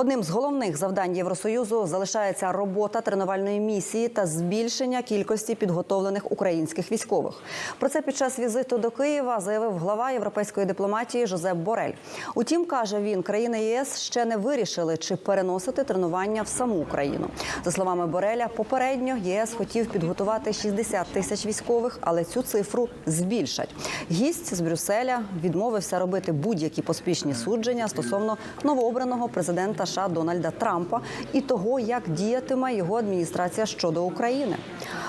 Одним з головних завдань Євросоюзу залишається робота тренувальної місії та збільшення кількості підготовлених українських військових. Про це під час візиту до Києва заявив глава європейської дипломатії Жозеп Борель. Утім, каже він, країни ЄС ще не вирішили, чи переносити тренування в саму Україну. За словами Бореля, попередньо ЄС хотів підготувати 60 тисяч військових, але цю цифру збільшать. Гість з Брюсселя відмовився робити будь-які поспішні судження стосовно новообраного президента США Дональда Трампа і того, як діятиме його адміністрація щодо України.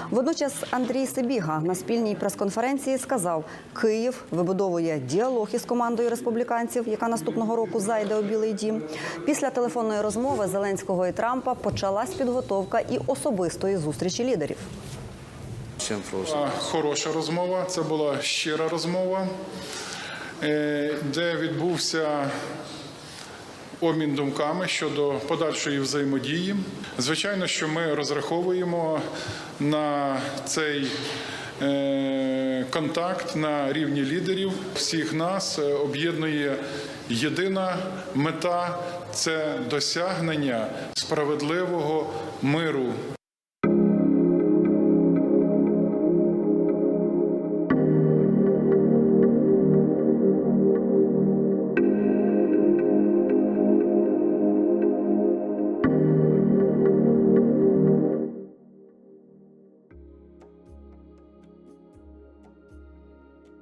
Водночас Андрій Сибіга на спільній прес-конференції сказав, Київ вибудовує діалог із командою республіканців, яка наступного року зайде у Білий Дім. Після телефонної розмови Зеленського і Трампа почалась підготовка і особистої зустрічі лідерів. хороша розмова, це була щира розмова, е, де відбувся обмін думками щодо подальшої взаємодії. Звичайно, що ми розраховуємо на цей е, контакт на рівні лідерів. Всіх нас е, об'єднує єдина мета це досягнення справедливого миру